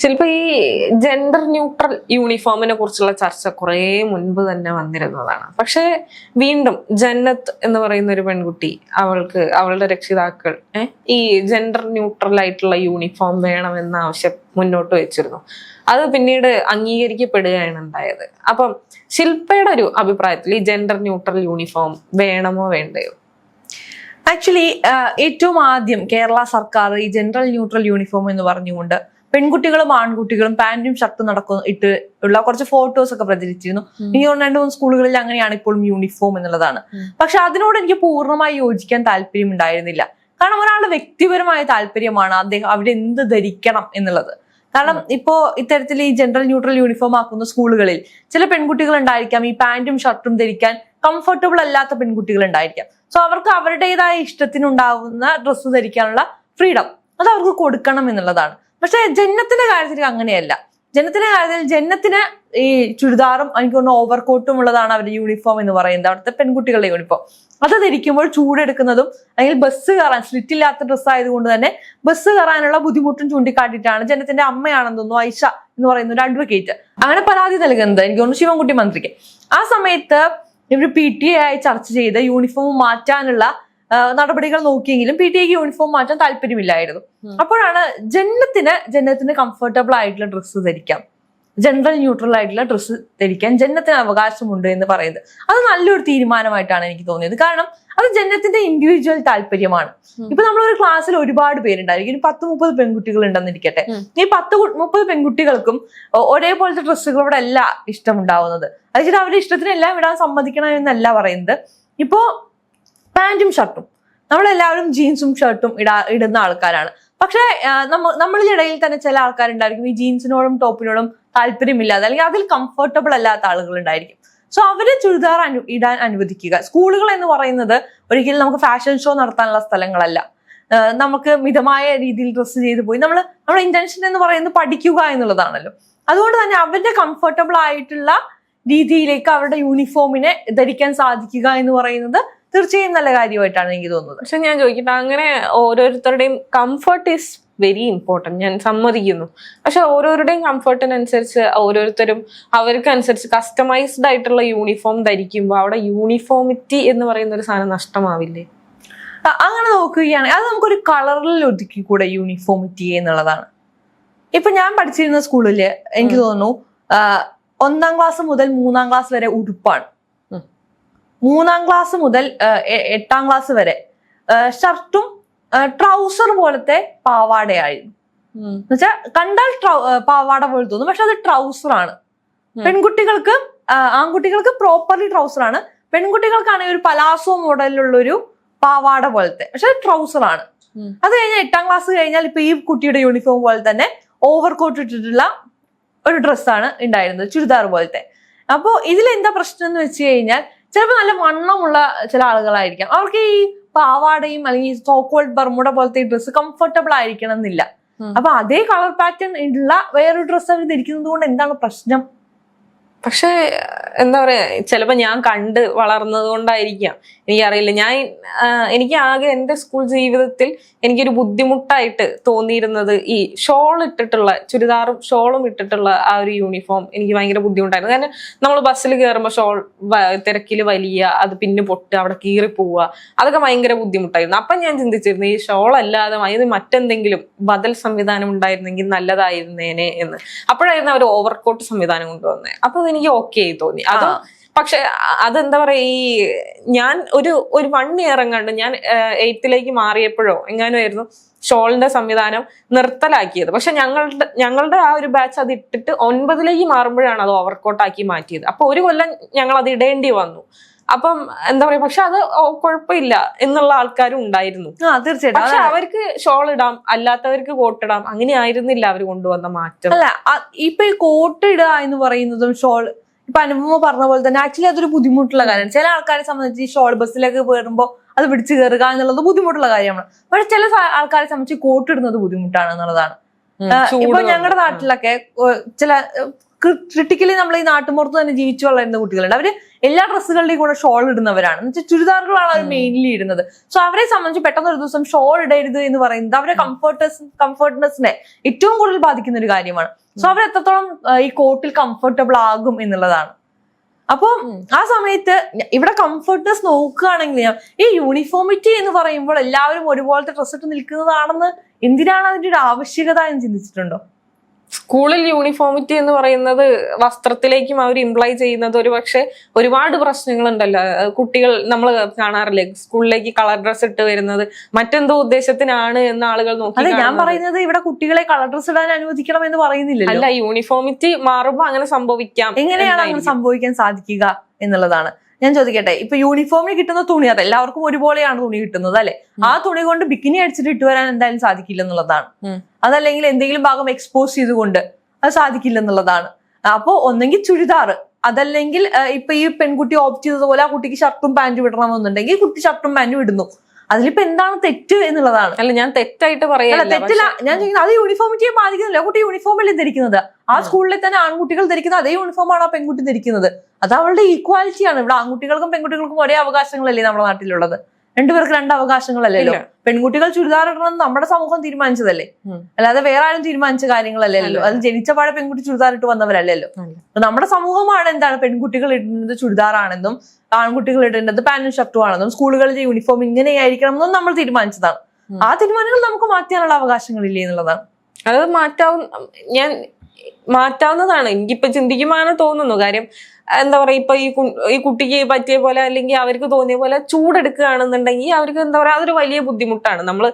ശില്പ ഈ gender neutral യൂണിഫോമിനെ കുറിച്ചുള്ള ചർച്ച കുറേ മുൻപ് തന്നെ വന്നിരുന്നതാണ്. പക്ഷേ വീണ്ടും ജന്നത്ത് എന്ന് പറയുന്ന ഒരു പെൺകുട്ടി അവൾക്ക് അവളുടെ രക്ഷിതാക്കൾ ഈ ജെൻഡർ ന്യൂട്രൽ ആയിട്ടുള്ള യൂണിഫോം വേണമെന്ന ആവശ്യം മുന്നോട്ട് വെച്ചിരുന്നു. അത് പിന്നീട് അംഗീകരിക്കപ്പെടുകയാണ് ഉണ്ടായത്. അപ്പം ശില്പയുടെ ഒരു അഭിപ്രായത്തിൽ ഈ ജെൻഡർ ന്യൂട്രൽ യൂണിഫോം വേണമോ വേണ്ടയോ? ആക്ച്വലി ഏറ്റവും ആദ്യം കേരള സർക്കാർ ഈ ജെൻഡർ ന്യൂട്രൽ യൂണിഫോം എന്ന് പറഞ്ഞുകൊണ്ട് പെൺകുട്ടികളും ആൺകുട്ടികളും പാന്റും ഷർട്ടും നടക്കുന്ന ഇട്ട് ഉള്ള കുറച്ച് ഫോട്ടോസ് ഒക്കെ പ്രചരിച്ചിരുന്നു. ഇനി രണ്ട് മൂന്ന് സ്കൂളുകളിൽ അങ്ങനെയാണ് ഇപ്പോഴും യൂണിഫോം എന്നുള്ളതാണ്. പക്ഷെ അതിനോട് എനിക്ക് പൂർണമായി യോജിക്കാൻ താല്പര്യം ഉണ്ടായിരുന്നില്ല. കാരണം ഒരാളുടെ വ്യക്തിപരമായ താല്പര്യമാണ് അദ്ദേഹം അവിടെ എന്ത് ധരിക്കണം എന്നുള്ളത്. കാരണം ഇപ്പോ ഇത്തരത്തിൽ ഈ ജനറൽ ന്യൂട്രൽ യൂണിഫോം ആക്കുന്ന സ്കൂളുകളിൽ ചില പെൺകുട്ടികൾ ഉണ്ടായിരിക്കാം ഈ പാന്റും ഷർട്ടും ധരിക്കാൻ കംഫർട്ടബിൾ അല്ലാത്ത പെൺകുട്ടികൾ ഉണ്ടായിരിക്കാം. സോ അവർക്ക് അവരുടേതായ ഇഷ്ടത്തിനുണ്ടാവുന്ന ഡ്രസ്സ് ധരിക്കാനുള്ള ഫ്രീഡം അത് അവർക്ക് കൊടുക്കണം എന്നുള്ളതാണ്. പക്ഷെ ജന്നത്തിന്റെ കാര്യത്തിൽ അങ്ങനെയല്ല. ജന്നത്തിന്റെ കാര്യത്തിൽ ജന്നത്തിന് ഈ ചുരിദാറും എനിക്ക് തോന്നുന്നു ഓവർകോട്ടും ഉള്ളതാണ് അവരുടെ യൂണിഫോം എന്ന് പറയുന്നത്. അവിടുത്തെ പെൺകുട്ടികളുടെ യൂണിഫോം അത് ധരിക്കുമ്പോൾ ചൂടെടുക്കുന്നതും അല്ലെങ്കിൽ ബസ് കയറാൻ സ്ലിറ്റ് ഇല്ലാത്ത ഡ്രസ്സ് ആയതുകൊണ്ട് തന്നെ ബസ് കയറാനുള്ള ബുദ്ധിമുട്ടും ചൂണ്ടിക്കാട്ടിയിട്ടാണ് ജനത്തിന്റെ അമ്മയാണെന്ന് തോന്നുന്നു ഐഷ എന്ന് പറയുന്ന ഒരു അഡ്വക്കേറ്റ് അങ്ങനെ പരാതി നൽകുന്നത് എനിക്ക് തോന്നുന്നു ശിവൻകുട്ടി മന്ത്രിക്ക്. ആ സമയത്ത് ഇവർ പി ടി എ ആയി ചർച്ച ചെയ്ത് യൂണിഫോം മാറ്റാനുള്ള നടപടികൾ നോക്കിയെങ്കിലും പി ടി എക്ക് യൂണിഫോം മാറ്റാൻ താല്പര്യമില്ലായിരുന്നു. അപ്പോഴാണ് ജന്നത്തിന് ജന്നത്തിന് കംഫർട്ടബിൾ ആയിട്ടുള്ള ഡ്രസ്സ് ധരിക്കാം. ജനറൽ ന്യൂട്രൽ ആയിട്ടുള്ള ഡ്രസ്സ് ധരിക്കാൻ ജന്നത്തിന് അവകാശമുണ്ട് എന്ന് പറയുന്നത്. അത് നല്ലൊരു തീരുമാനമായിട്ടാണ് എനിക്ക് തോന്നിയത്. കാരണം അത് ജന്നത്തിന്റെ ഇൻഡിവിജ്വൽ താല്പര്യമാണ്. ഇപ്പൊ നമ്മളൊരു ക്ലാസ്സിൽ ഒരുപാട് പേരുണ്ടായിരിക്കും. ഒരു പത്ത് മുപ്പത് പെൺകുട്ടികൾ ഉണ്ടെന്നിരിക്കട്ടെ. ഈ പത്ത് മുപ്പത് പെൺകുട്ടികൾക്കും ഒരേപോലത്തെ ഡ്രസ്സുകളോട് അല്ല ഇഷ്ടമുണ്ടാവുന്നത്. അത് വെച്ചിട്ട് അവരുടെ ഇഷ്ടത്തിനെല്ലാം ഇടാൻ സമ്മതിക്കണം എന്നല്ല പറയുന്നത്. ഇപ്പോ പാന്റും ഷർട്ടും. നമ്മളെല്ലാവരും ജീൻസും ഷർട്ടും ഇടാ ഇടുന്ന ആൾക്കാരാണ്. പക്ഷെ നമ്മ നമ്മളുടെ ഇടയിൽ തന്നെ ചില ആൾക്കാരുണ്ടായിരിക്കും. ഈ ജീൻസിനോടും ടോപ്പിനോടും താല്പര്യമില്ലാതെ അല്ലെങ്കിൽ അതിൽ കംഫർട്ടബിൾ അല്ലാത്ത ആളുകൾ ഉണ്ടായിരിക്കും സോ അവരെ ചുരിദാർ അനു ഇടാൻ അനുവദിക്കുക. സ്കൂളുകൾ എന്ന് പറയുന്നത് ഒരിക്കലും നമുക്ക് ഫാഷൻ ഷോ നടത്താനുള്ള സ്ഥലങ്ങളല്ല. നമുക്ക് മിതമായ രീതിയിൽ ഡ്രസ്സ് ചെയ്ത് പോയി നമ്മൾ നമ്മുടെ ഇന്റൻഷൻ എന്ന് പറയുന്നത് പഠിക്കുക എന്നുള്ളതാണല്ലോ. അതുകൊണ്ട് തന്നെ അവരുടെ കംഫർട്ടബിൾ ആയിട്ടുള്ള രീതിയിലേക്ക് അവരുടെ യൂണിഫോമിനെ ധരിക്കാൻ സാധിക്കുക എന്ന് പറയുന്നത് തീർച്ചയായും നല്ല കാര്യമായിട്ടാണ് എനിക്ക് തോന്നുന്നത്. പക്ഷെ ഞാൻ ചോദിക്കട്ടെ അങ്ങനെ ഓരോരുത്തരുടെയും കംഫർട്ട് ഈസ് വെരി ഇമ്പോർട്ടന്റ് ഞാൻ സമ്മതിക്കുന്നു. പക്ഷെ ഓരോരുടെയും കംഫർട്ടിനനുസരിച്ച് ഓരോരുത്തരും അവർക്കനുസരിച്ച് കസ്റ്റമൈസ്ഡ് ആയിട്ടുള്ള യൂണിഫോം ധരിക്കുമ്പോൾ അവിടെ യൂണിഫോമിറ്റി എന്ന് പറയുന്ന ഒരു സാധനം നഷ്ടമാവില്ലേ? അങ്ങനെ നോക്കുകയാണെങ്കിൽ അത് നമുക്കൊരു കളറിൽ ഒതുക്കി കൂടെ യൂണിഫോമിറ്റി എന്നുള്ളതാണ്. ഇപ്പൊ ഞാൻ പഠിച്ചിരുന്ന സ്കൂളിൽ എനിക്ക് തോന്നുന്നു ഒന്നാം ക്ലാസ് മുതൽ മൂന്നാം ക്ലാസ് വരെ ഉടുപ്പാണ്. മൂന്നാം ക്ലാസ് മുതൽ എട്ടാം ക്ലാസ് വരെ. ഷർട്ടും ട്രൗസർ പോലത്തെ പാവാടയായിരുന്നു. എന്നുവെച്ചാൽ കണ്ടാൽ പാവാട പോലെ തോന്നും. പക്ഷെ അത് ട്രൗസർ ആണ്. പെൺകുട്ടികൾക്ക് ആൺകുട്ടികൾക്ക് പ്രോപ്പർലി ട്രൗസർ ആണ്. പെൺകുട്ടികൾക്കാണെങ്കിൽ ഒരു പലാസോ മോഡലിലുള്ള ഒരു പാവാട പോലത്തെ. പക്ഷെ ട്രൗസർ ആണ്. അത് കഴിഞ്ഞാൽ എട്ടാം ക്ലാസ് കഴിഞ്ഞാൽ ഇപ്പൊ ഈ കുട്ടിയുടെ യൂണിഫോം പോലെ തന്നെ ഓവർ കോട്ട് ഇട്ടിട്ടുള്ള ഒരു ഡ്രസ്സാണ് ഉണ്ടായിരുന്നത് ചുരിദാർ പോലത്തെ. അപ്പോൾ ഇതിൽ എന്താ പ്രശ്നം എന്ന് വെച്ച് കഴിഞ്ഞാൽ ചിലപ്പോൾ നല്ല വണ്ണമുള്ള ചില ആളുകളായിരിക്കാം. അവർക്ക് ഈ പാവാടയും അല്ലെങ്കിൽ സോക്കോൾഡ് ബർമുട പോലത്തെ ഡ്രസ്സ് കംഫർട്ടബിൾ ആയിരിക്കണം എന്നില്ല അപ്പൊ അതേ കളർ പാറ്റേൺ ഉള്ള വേറൊരു ഡ്രസ്സ് അവർ ധരിക്കുന്നത് കൊണ്ട് എന്താണ് പ്രശ്നം? പക്ഷെ എന്താ പറയാ ചിലപ്പോ ഞാൻ കണ്ട് വളർന്നത് കൊണ്ടായിരിക്കാം. എനിക്കറിയില്ല. ഞാൻ എനിക്ക് ആകെ എന്റെ സ്കൂൾ ജീവിതത്തിൽ എനിക്കൊരു ബുദ്ധിമുട്ടായിട്ട് തോന്നിയിരുന്നത് ഈ ഷോൾ ഇട്ടിട്ടുള്ള ചുരിദാറും ഷോളും ഇട്ടിട്ടുള്ള ആ ഒരു യൂണിഫോം എനിക്ക് ഭയങ്കര ബുദ്ധിമുട്ടായിരുന്നു. കാരണം നമ്മൾ ബസ്സിൽ കയറുമ്പോൾ ഷോൾ തിരക്കിൽ വലിയ അത് പിന്നെ പൊട്ട് അവിടെ കീറി പോവുക അതൊക്കെ ഭയങ്കര ബുദ്ധിമുട്ടായിരുന്നു. അപ്പം ഞാൻ ചിന്തിച്ചിരുന്നു ഈ ഷോൾ അല്ലാതെ അതിന് മറ്റെന്തെങ്കിലും ബദൽ സംവിധാനം ഉണ്ടായിരുന്നെങ്കിൽ നല്ലതായിരുന്നേനെ എന്ന്. അപ്പോഴായിരുന്നു അവർ ഓവർകോട്ട് സംവിധാനം കൊണ്ടുവന്നത്. അപ്പോൾ അതെനിക്ക് ഓക്കെ ആയി തോന്നി. അത്. പക്ഷെ അതെന്താ പറയാ ഈ ഞാൻ ഒരു ഒരു വൺ ഇയർ എങ്ങാണ്ട് ഞാൻ എയ്ത്തിലേക്ക് മാറിയപ്പോഴോ എങ്ങാനുമായിരുന്നു ഷോളിന്റെ സംവിധാനം നിർത്തലാക്കിയത്. പക്ഷെ ഞങ്ങളുടെ ഞങ്ങളുടെ ആ ഒരു ബാച്ച് അത് ഇട്ടിട്ട് ഒൻപതിലേക്ക് മാറുമ്പോഴാണ് അത് ഓവർകോട്ടാക്കി മാറ്റിയത്. അപ്പൊ ഒരു കൊല്ലം ഞങ്ങൾ അത് ഇടേണ്ടി വന്നു. അപ്പം എന്താ പറയാ പക്ഷെ അത് കുഴപ്പമില്ല എന്നുള്ള ആൾക്കാരും ഉണ്ടായിരുന്നു. തീർച്ചയായിട്ടും. പക്ഷെ അവർക്ക് ഷോൾ ഇടാം അല്ലാത്തവർക്ക് കോട്ട് ഇടാം അങ്ങനെ ആയിരുന്നില്ല അവർ കൊണ്ടുവന്ന മാറ്റം. അല്ല ഇപ്പൊ ഈ കോട്ട് ഇടുക എന്ന് പറയുന്നതും ഷോൾ ഇപ്പൊ അനുപമ പറഞ്ഞ പോലെ തന്നെ ആക്ച്വലി അതൊരു ബുദ്ധിമുട്ടുള്ള കാര്യമാണ്. ചില ആൾക്കാരെ സംബന്ധിച്ച് ഈ ഷോർട്ട് ബസ്സിലേക്ക് കയറുമ്പോൾ അത് പിടിച്ച് കയറുക എന്നുള്ളത് ബുദ്ധിമുട്ടുള്ള കാര്യമാണ്. പക്ഷെ ചില ആൾക്കാരെ സംബന്ധിച്ച് കോട്ട് ഇടുന്നത് ബുദ്ധിമുട്ടാണ് എന്നുള്ളതാണ്. ഇപ്പൊ. ഞങ്ങളുടെ നാട്ടിലൊക്കെ ചില ക്രിട്ടിക്കലി നമ്മൾ ഈ നാട്ടുമ്പുറത്ത് തന്നെ ജീവിച്ചു വളരുന്ന കുട്ടികളുണ്ട്. അവർ എല്ലാ ഡ്രസ്സുകളുടെയും കൂടെ ഷോൾ ഇടുന്നവരാണ്. എന്ന് വെച്ചാൽ ചുരിദാറുകളാണ് അവർ മെയിൻലി ഇടുന്നത്. സോ അവരെ സംബന്ധിച്ച് പെട്ടെന്ന് ഒരു ദിവസം ഷോൾ ഇടരുത് എന്ന് പറയുന്നത് അവരെ കംഫർട്ടേഴ്സ് കംഫർട്ട്നെസ്സിനെ ഏറ്റവും കൂടുതൽ ബാധിക്കുന്ന ഒരു കാര്യമാണ്. സോ അവർ എത്രത്തോളം ഈ കോട്ടിൽ കംഫർട്ടബിൾ ആകും എന്നുള്ളതാണ്. അപ്പോൾ ആ സമയത്ത് ഇവിടെ കംഫർട്ട്നെസ് നോക്കുകയാണെങ്കിൽ ഞാൻ ഈ യൂണിഫോമിറ്റി എന്ന് പറയുമ്പോൾ എല്ലാവരും ഒരുപോലത്തെ ഡ്രസ്സിട്ട് നിൽക്കുന്നതാണെന്ന് എന്തിനാണ് അതിന്റെ ഒരു ആവശ്യകത എന്ന് ചിന്തിച്ചിട്ടുണ്ടോ? സ്കൂളിൽ യൂണിഫോമിറ്റി എന്ന് പറയുന്നത് വസ്ത്രത്തിലേക്കും അവർ ഇംപ്ലൈ ചെയ്യുന്നത് ഒരു പക്ഷെ ഒരുപാട് പ്രശ്നങ്ങളുണ്ടല്ലോ. കുട്ടികൾ നമ്മൾ കാണാറില്ലേ? സ്കൂളിലേക്ക് കളർ ഡ്രസ് ഇട്ട് വരുന്നത്. മറ്റെന്തോ ഉദ്ദേശത്തിനാണ് എന്ന് ആളുകൾ നോക്കി ഞാൻ പറയുന്നത് ഇവിടെ കുട്ടികളെ കളർ ഡ്രസ് ഇടാൻ അനുവദിക്കണം എന്ന് പറയുന്നില്ല അല്ല യൂണിഫോമിറ്റി മാറുമ്പോ അങ്ങനെ സംഭവിക്കാം എങ്ങനെയാണ് അങ്ങനെ സംഭവിക്കാൻ സാധിക്കുക എന്നുള്ളതാണ്. ഞാൻ ചോദിക്കട്ടെ ഇപ്പൊ യൂണിഫോമിന് കിട്ടുന്ന തുണി അത് എല്ലാവർക്കും ഒരുപോലെയാണ് തുണി കിട്ടുന്നത് അല്ലെ? ആ തുണി കൊണ്ട് ബിക്കിനി അടിച്ചിട്ട് ഇട്ട് വരാൻ എന്തായാലും സാധിക്കില്ല എന്നുള്ളതാണ്. അതല്ലെങ്കിൽ എന്തെങ്കിലും ഭാഗം എക്സ്പോസ് ചെയ്തുകൊണ്ട് അത് സാധിക്കില്ല എന്നുള്ളതാണ്. അപ്പോ ഒന്നെങ്കിൽ ചുരിദാർ അതല്ലെങ്കിൽ ഇപ്പൊ ഈ പെൺകുട്ടി ഓപ്റ്റ് ചെയ്തതുപോലെ ആ കുട്ടിക്ക് ഷർട്ടും പാന്റും ഇടണമെന്നുണ്ടെങ്കിൽ കുട്ടി ഷർട്ടും പാന്റും ഇടുന്നു. അതിലിപ്പോ എന്താണ് തെറ്റ് എന്നുള്ളതാണ്. അല്ല ഞാൻ തെറ്റായിട്ട് പറയാ തെറ്റില്ല. ഞാൻ ചോദിക്കുന്നത് അത് യൂണിഫോമിറ്റിയെ ബാധിക്കുന്നില്ല. കുട്ടി യൂണിഫോമല്ലേ ധരിക്കുന്നത്? ആ സ്കൂളിൽ തന്നെ ആൺകുട്ടികൾ ധരിക്കുന്ന അതേ യൂണിഫോമാണ് ആ പെൺകുട്ടി ധരിക്കുന്നത്? അത് അവളുടെ ഈക്വാലിറ്റിയാണ് ഇവിടെ ആൺകുട്ടികൾക്കും പെൺകുട്ടികൾക്കും ഒരേ അവകാശങ്ങളല്ലേ നമ്മുടെ നാട്ടിലുള്ളത്. രണ്ടുപേർക്ക് രണ്ട് അവകാശങ്ങളല്ലല്ലോ പെൺകുട്ടികൾ ചുരിദാർ ഇടണം നമ്മുടെ സമൂഹം തീരുമാനിച്ചതല്ലേ? അല്ലാതെ വേറെ ആരും തീരുമാനിച്ച കാര്യങ്ങളല്ലല്ലോ. അത് ജനിച്ച പാടെ പെൺകുട്ടി ചുരിദാർ ഇട്ട് വന്നവരല്ലല്ലോ. അപ്പൊ നമ്മുടെ സമൂഹമാണ് എന്താണ് പെൺകുട്ടികൾ ഇടുന്നത് ചുരിദാറാണെന്നും ആൺകുട്ടികൾ ഇടേണ്ടത് പാന്റും ഷർട്ടും ആണെന്നും സ്കൂളുകളിലെ യൂണിഫോം ഇങ്ങനെയായിരിക്കണം എന്നും നമ്മൾ തീരുമാനിച്ചതാണ്. ആ തീരുമാനങ്ങൾ നമുക്ക് മാറ്റാനുള്ള അവകാശങ്ങളില്ലേ എന്നുള്ളതാണ്. അത് മാറ്റാവുന്ന ഞാൻ മാറ്റാവുന്നതാണ്. എനിക്കിപ്പോ ചിന്തിക്കുമ്പോൾ അങ്ങനെ തോന്നുന്നു. കാര്യം എന്താ പറയാ ഇപ്പൊ ഈ ഈ കുട്ടിക്ക് പറ്റിയ പോലെ അല്ലെങ്കിൽ അവർക്ക് തോന്നിയ പോലെ ചൂടെടുക്കുകയാണെന്നുണ്ടെങ്കിൽ അവർക്ക് എന്താ പറയാ അതൊരു വലിയ ബുദ്ധിമുട്ടാണ്. നമ്മൾ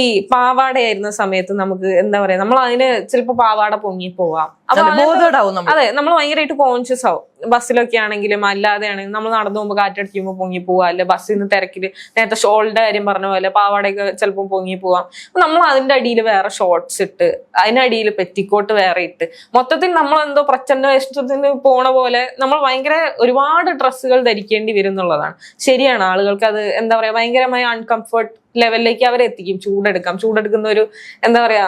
ഈ പാവാടയായിരുന്ന സമയത്ത് നമുക്ക് എന്താ പറയാ നമ്മൾ അതിന് ചിലപ്പോ പാവാട പൊങ്ങി പോവാം. അതെ നമ്മൾ ഭയങ്കരമായിട്ട് കോൺഷ്യസ് ആവും. ബസ്സിലൊക്കെ ആണെങ്കിലും അല്ലാതെ ആണെങ്കിലും നമ്മൾ നടന്നു പോകുമ്പോൾ കാറ്റടിക്കുമ്പോൾ പൊങ്ങി പോവാ. അല്ലെ ബസ്സിൽ നിന്ന് തിരക്കിൽ നേരത്തെ ഷോളിന്റെ കാര്യം പറഞ്ഞ പോലെ പാവാടയൊക്കെ ചിലപ്പോൾ പൊങ്ങി പോവാം. നമ്മൾ അതിന്റെ അടിയിൽ വേറെ ഷോർട്ട്സ് ഇട്ട് അതിനടിയിൽ പെറ്റിക്കോട്ട് വേറെ ഇട്ട് മൊത്തത്തിൽ നമ്മൾ എന്തോ പ്രച്ഛന്ന വേഷത്തിന് പോണ പോലെ നമ്മൾ ഭയങ്കര ഒരുപാട് ഡ്രസ്സുകൾ ധരിക്കേണ്ടി വരും എന്നുള്ളതാണ്. ശരിയാണ് ആളുകൾക്ക് അത് എന്താ പറയാ ഭയങ്കരമായ അൺകംഫർട്ട് ലെവലിലേക്ക് അവരെ എത്തിക്കും. ചൂടെടുക്കാം. ചൂടെടുക്കുന്ന ഒരു എന്താ പറയാ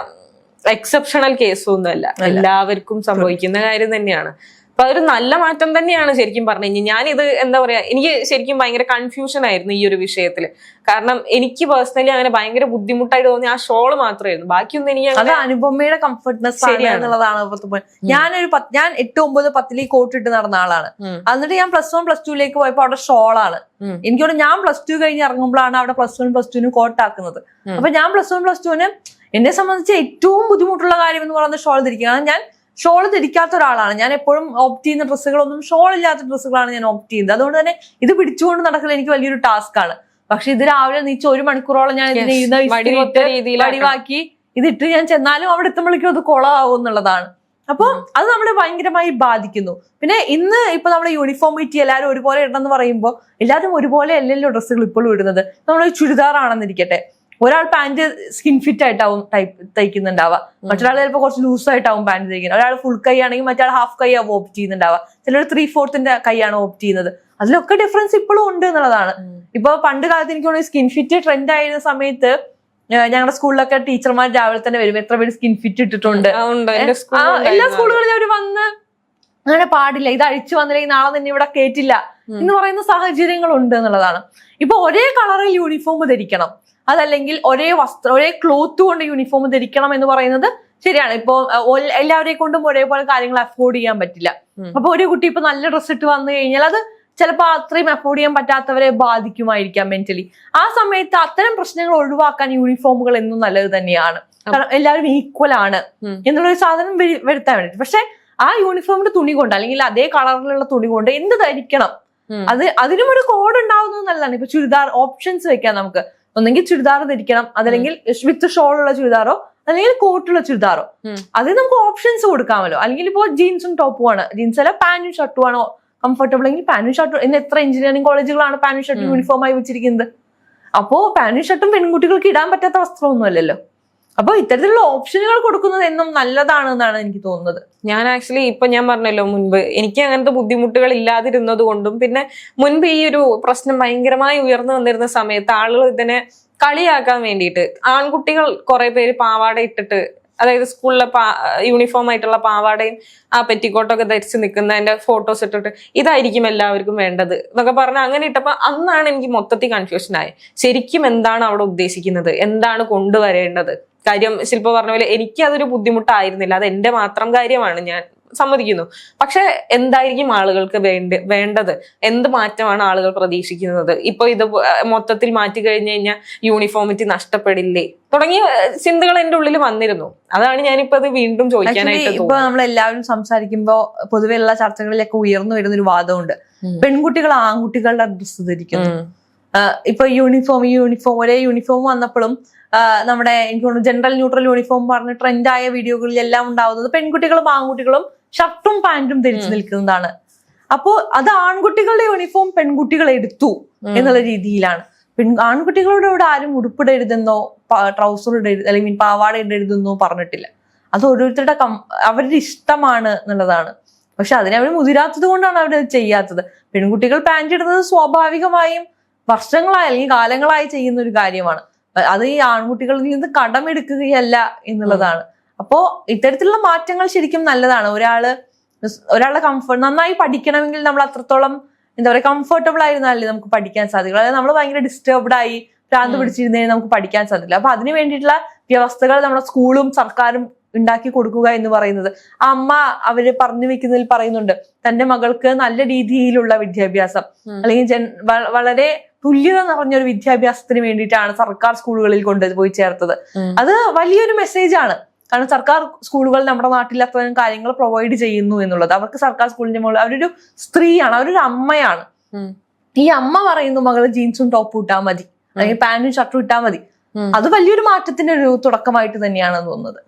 എക്സെപ്ഷണൽ കേസൊന്നുമല്ല എല്ലാവർക്കും സംഭവിക്കുന്ന കാര്യം തന്നെയാണ്. അപ്പൊ അതൊരു നല്ല മാറ്റം തന്നെയാണ് ശരിക്കും പറഞ്ഞു കഴിഞ്ഞാൽ ഞാനിത് എന്താ പറയാ എനിക്ക് ശരിക്കും ഭയങ്കര കൺഫ്യൂഷൻ ആയിരുന്നു ഈ ഒരു വിഷയത്തിൽ കാരണം എനിക്ക് പേഴ്സണലി അങ്ങനെ ഭയങ്കര ബുദ്ധിമുട്ടായിട്ട് തോന്നി ആ ഷോൾ മാത്രമായിരുന്നു. ബാക്കിയൊന്നും എനിക്ക് അത് അനുപമയുടെ കംഫർട്ട്നെസ് ശരിയാണ്. പുറത്ത് ഞാനൊരു ഞാൻ എട്ട് ഒമ്പത് പത്തിൽ ഈ കോട്ട് ഇട്ട് നടന്ന ആളാണ്. എന്നിട്ട് ഞാൻ പ്ലസ് വൺ പ്ലസ് ടുവിലേക്ക് പോയപ്പോ അവിടെ ഷോളാണ്. എനിക്കോട് ഞാൻ പ്ലസ് ടു കഴിഞ്ഞ് ഇറങ്ങുമ്പോഴാണ് അവിടെ പ്ലസ് വൺ പ്ലസ് ടുവിന് കോട്ടാക്കുന്നത്. അപ്പൊ ഞാൻ പ്ലസ് വൺ പ്ലസ് ടുവിന് എന്നെ സംബന്ധിച്ച് ഏറ്റവും ബുദ്ധിമുട്ടുള്ള കാര്യം എന്ന് പറയുന്നത് ഷോൾ ധരിക്കുക. ഞാൻ ഷോൾ ധരിക്കാത്ത ഒരാളാണ്. ഞാൻ എപ്പോഴും ഓപ്റ്റ് ചെയ്യുന്ന ഡ്രസ്സുകളൊന്നും ഷോൾ ഇല്ലാത്ത ഡ്രസ്സുകളാണ് ഞാൻ ഓപ്റ്റ് ചെയ്യുന്നത്. അതുകൊണ്ട് തന്നെ ഇത് പിടിച്ചുകൊണ്ട് നടക്കൽ എനിക്ക് വലിയൊരു ടാസ്ക് ആണ്. പക്ഷെ ഇത് രാവിലെ നീച്ച ഒരു മണിക്കൂറോളം ഞാൻ ഇതിനെ. വടിവാക്കി ഇതിട്ട് ഞാൻ ചെന്നാലും അവിടെ എത്തുമ്പോഴേക്കും അത് കുളമാവും എന്നുള്ളതാണ്. അപ്പൊ അത് നമ്മളെ ഭയങ്കരമായി ബാധിക്കുന്നു. പിന്നെ ഇന്ന് ഇപ്പൊ നമ്മുടെ യൂണിഫോമിറ്റി എല്ലാവരും ഒരുപോലെ ഇടണം എന്ന് പറയുമ്പോൾ എല്ലാവരും ഒരുപോലെ അല്ലല്ലോ ഡ്രസ്സുകൾ ഇപ്പോഴും ഇടുന്നത്. നമ്മൾ ചുരിദാർ ആണെന്നിരിക്കട്ടെ ഒരാൾ പാന്റ് സ്കിൻ ഫിറ്റ് ആയിട്ടാവും ടൈപ്പ് തയ്ക്കുന്നുണ്ടാവുക. മറ്റൊരാൾ ചിലപ്പോൾ കുറച്ച് ലൂസ് ആയിട്ടാവും പാന്റ് തയ്ക്കുന്നത്. ഒരാൾ ഫുൾ കൈ ആണെങ്കിൽ മറ്റേ ഹാഫ് കൈ ആവും ഓപ്റ്റ് ചെയ്യുന്നുണ്ടാവുക. ചിലർ ത്രീ ഫോർത്തിന്റെ കൈയാണ് ഓപ്റ്റ് ചെയ്യുന്നത്. അതിലൊക്കെ ഡിഫറൻസ് ഇപ്പോഴും ഉണ്ട് എന്നുള്ളതാണ്. ഇപ്പൊ പണ്ട് കാലത്ത് എനിക്ക് തോന്നുന്നു സ്കിൻ ഫിറ്റ് ട്രെൻഡ് ആയിരുന്ന സമയത്ത് ഞങ്ങളുടെ സ്കൂളിലൊക്കെ ടീച്ചർമാർ രാവിലെ തന്നെ വരും. എത്ര പേര് സ്കിൻ ഫിറ്റ് ഇട്ടിട്ടുണ്ട്. എല്ലാ സ്കൂളുകളിലും അവർ വന്ന് അങ്ങനെ പാടില്ല. ഇത് അഴിച്ചു വന്നില്ലെങ്കിൽ നാളെ തന്നെ ഇവിടെ കേട്ടില്ല എന്ന് പറയുന്ന സാഹചര്യങ്ങളുണ്ട് എന്നുള്ളതാണ്. ഇപ്പൊ ഒരേ കളറിൽ യൂണിഫോം ധരിക്കണം. അതല്ലെങ്കിൽ ഒരേ വസ്ത്രം ഒരേ ക്ലോത്ത് കൊണ്ട് യൂണിഫോം ധരിക്കണം എന്ന് പറയുന്നത് ശരിയാണ്. ഇപ്പൊ എല്ലാവരെയും എല്ലാവരെ കൊണ്ടും ഒരേപോലെ കാര്യങ്ങൾ അഫോർഡ് ചെയ്യാൻ പറ്റില്ല. അപ്പൊ ഒരു കുട്ടി ഇപ്പൊ നല്ല ഡ്രസ്സ് ഇട്ട് വന്നു കഴിഞ്ഞാൽ അത് ചിലപ്പോൾ അത്രയും അഫോർഡ് ചെയ്യാൻ പറ്റാത്തവരെ ബാധിക്കുമായിരിക്കാം മെന്റലി ആ സമയത്ത് അത്തരം പ്രശ്നങ്ങൾ ഒഴിവാക്കാൻ യൂണിഫോമുകൾ എന്നും നല്ലത് തന്നെയാണ്. കാരണം എല്ലാവരും ഈക്വൽ ആണ്. എന്നുള്ളൊരു സാധനം വരു- വരുത്താൻ വേണ്ടി പക്ഷെ ആ യൂണിഫോമിന്റെ തുണി കൊണ്ട് അല്ലെങ്കിൽ അതേ കളറിലുള്ള തുണി കൊണ്ട് എന്ത് ധരിക്കണം? അത് അതിനും ഒരു കോഡ് ഉണ്ടാവുന്നത് നല്ലതാണ്. ഇപ്പൊ ചുരിദാർ ഓപ്ഷൻസ് വെക്കാം നമുക്ക്. ഒന്നെങ്കിൽ ചുരിദാർ ധരിക്കണം അതല്ലെങ്കിൽ വിത്ത് ഷോൾ ഉള്ള ചുരിദാറോ അല്ലെങ്കിൽ കോട്ടുള്ള ചുരിദാറോ. അതിൽ നമുക്ക് ഓപ്ഷൻസ് കൊടുക്കാമല്ലോ. അല്ലെങ്കിൽ ഇപ്പോൾ ജീൻസും ടോപ്പും ആണ്. ജീൻസ് അല്ല പാന്റും ഷർട്ടും ആണോ കംഫർട്ടബിൾ എങ്കിൽ പാന്റും ഷർട്ടും ഇന്ന് എത്ര എഞ്ചിനീയറിംഗ് കോളേജുകളാണ് പാന്റും ഷർട്ടും യൂണിഫോമായി യൂണിഫോം ആയി വെച്ചിരിക്കുന്നത്? അപ്പോ പാന്റും ഷർട്ടും പെൺകുട്ടികൾക്ക് ഇടാൻ പറ്റാത്ത വസ്ത്രമൊന്നും അല്ലല്ലോ. അപ്പൊ ഇത്തരത്തിലുള്ള ഓപ്ഷനുകൾ കൊടുക്കുന്നത് എന്നും നല്ലതാണ് എന്നാണ് എനിക്ക് തോന്നുന്നത്. ഞാൻ ആക്ച്വലി ഇപ്പൊ ഞാൻ പറഞ്ഞല്ലോ മുൻപ് എനിക്ക് അങ്ങനത്തെ ബുദ്ധിമുട്ടുകൾ ഇല്ലാതിരുന്നത് കൊണ്ടും പിന്നെ മുൻപ് ഈ ഒരു പ്രശ്നം ഭയങ്കരമായി ഉയർന്നു വന്നിരുന്ന സമയത്ത് ആളുകൾ ഇതിനെ കളിയാക്കാൻ വേണ്ടിയിട്ട് ആൺകുട്ടികൾ കുറെ പേര് പാവാട ഇട്ടിട്ട് അതായത് സ്കൂളിലെ പാ യൂണിഫോം ആയിട്ടുള്ള പാവാടയും ആ പെറ്റിക്കോട്ടൊക്കെ ധരിച്ച് നിൽക്കുന്നതിന്റെ ഫോട്ടോസ് ഇട്ടിട്ട് ഇതായിരിക്കും എല്ലാവർക്കും വേണ്ടത് എന്നൊക്കെ പറഞ്ഞ് അങ്ങനെ ഇട്ടപ്പോൾ അന്നാണ് എനിക്ക് മൊത്തത്തിൽ കൺഫ്യൂഷൻ ആയത് ശരിക്കും എന്താണ് അവിടെ ഉദ്ദേശിക്കുന്നത്? എന്താണ് കൊണ്ടുവരേണ്ടത്? കാര്യം ശില്പ പറഞ്ഞ പോലെ എനിക്ക് അതൊരു ബുദ്ധിമുട്ടായിരുന്നില്ല. അത് എന്റെ മാത്രം കാര്യമാണ് ഞാൻ സമ്മതിക്കുന്നു. പക്ഷെ എന്തായിരിക്കും ആളുകൾക്ക് വേണ്ട വേണ്ടത്? എന്ത് മാറ്റമാണ് ആളുകൾ പ്രതീക്ഷിക്കുന്നത്? ഇപ്പൊ ഇത് മൊത്തത്തിൽ മാറ്റി കഴിഞ്ഞു കഴിഞ്ഞാൽ യൂണിഫോമിറ്റി നഷ്ടപ്പെടില്ലേ? തുടങ്ങിയ ചിന്തകൾ എന്റെ ഉള്ളിൽ വന്നിരുന്നു. അതാണ് ഞാനിപ്പോ അത് വീണ്ടും ചോദിക്കാനായിട്ട് ഇപ്പൊ നമ്മൾ എല്ലാവരും സംസാരിക്കുമ്പോ എല്ലാ ചർച്ചകളിലൊക്കെ ഉയർന്നു വരുന്ന ഒരു വാദമുണ്ട്. പെൺകുട്ടികൾ ആൺകുട്ടികളുടെ ഡ്രസ്സ് ധരിക്കുന്നു. ഇപ്പൊ യൂണിഫോം യൂണിഫോം ഒരേ യൂണിഫോം വന്നപ്പോഴും നമ്മുടെ എനിക്ക് തോന്നുന്നു ജനറൽ ന്യൂട്രൽ യൂണിഫോം പറഞ്ഞ് ട്രെൻഡായ വീഡിയോകളിൽ എല്ലാം ഉണ്ടാവുന്നത് പെൺകുട്ടികളും ആൺകുട്ടികളും ഷർട്ടും പാന്റും ധരിച്ചു നിൽക്കുന്നതാണ്. അപ്പോ അത് ആൺകുട്ടികളുടെ യൂണിഫോം പെൺകുട്ടികൾ എടുത്തു എന്നുള്ള രീതിയിലാണ്. പെൺ ആൺകുട്ടികളുടെ ഇവിടെ ആരും ഉടുപ്പിടരുതെന്നോ ട്രൗസർ ഇടരുത് അല്ലെങ്കിൽ പാവാട ഇടരുതെന്നോ പറഞ്ഞിട്ടില്ല. അത് ഓരോരുത്തരുടെ കം അവരുടെ ഇഷ്ടമാണ് എന്നുള്ളതാണ്. പക്ഷെ അതിനെ അവർ മുതിരാത്തത് കൊണ്ടാണ് അവരത് ചെയ്യാത്തത്. പെൺകുട്ടികൾ പാന്റ് ഇടുന്നത് സ്വാഭാവികമായും വർഷങ്ങളായി അല്ലെങ്കിൽ കാലങ്ങളായി ചെയ്യുന്ന ഒരു കാര്യമാണ്. അത് ഈ ആൺകുട്ടികളിൽ നിന്ന് കടമെടുക്കുകയല്ല എന്നുള്ളതാണ്. അപ്പോ ഇത്തരത്തിലുള്ള മാറ്റങ്ങൾ ശരിക്കും നല്ലതാണ്. ഒരാൾ ഒരാളുടെ കംഫർട്ട് നന്നായി പഠിക്കണമെങ്കിൽ നമ്മൾ അത്രത്തോളം എന്താ പറയുക കംഫർട്ടബിൾ ആയിരുന്നാലേ നമുക്ക് പഠിക്കാൻ സാധിക്കുള്ളൂ. അതായത് നമ്മൾ ഭയങ്കര ഡിസ്റ്റർബ്ഡ് ആയി ഭ്രാന്ത്. പിടിച്ചിരുന്നേ നമുക്ക് പഠിക്കാൻ സാധിക്കില്ല. അപ്പൊ അതിന് വേണ്ടിയിട്ടുള്ള വ്യവസ്ഥകൾ നമ്മുടെ സ്കൂളും സർക്കാരും ഉണ്ടാക്കി കൊടുക്കുക എന്ന് പറയുന്നത് ആ അമ്മ അവർ പറഞ്ഞു വെക്കുന്നതിൽ പറയുന്നുണ്ട്. തന്റെ മകൾക്ക് നല്ല രീതിയിലുള്ള വിദ്യാഭ്യാസം. അല്ലെങ്കിൽ ജൻ വളരെ തുല്യത നിറഞ്ഞൊരു വിദ്യാഭ്യാസത്തിന് വേണ്ടിയിട്ടാണ് സർക്കാർ സ്കൂളുകളിൽ കൊണ്ടുപോയി ചേർത്തത്. അത് വലിയൊരു മെസ്സേജ് ആണ്. കാരണം സർക്കാർ സ്കൂളുകൾ നമ്മുടെ നാട്ടിൽ അത്രയും കാര്യങ്ങൾ പ്രൊവൈഡ് ചെയ്യുന്നു എന്നുള്ളത്. അവർക്ക് സർക്കാർ സ്കൂളിന്റെ മുകളിൽ അവരൊരു സ്ത്രീയാണ് അവരൊരു അമ്മയാണ്. ഈ അമ്മ പറയുന്നു മകൾ ജീൻസും ടോപ്പും ഇട്ടാൽ മതി. അല്ലെങ്കിൽ പാന്റും ഷർട്ടും ഇട്ടാൽ മതി. അത് വലിയൊരു മാറ്റത്തിന്റെ ഒരു തുടക്കമായിട്ട് തന്നെയാണ് തോന്നുന്നത്.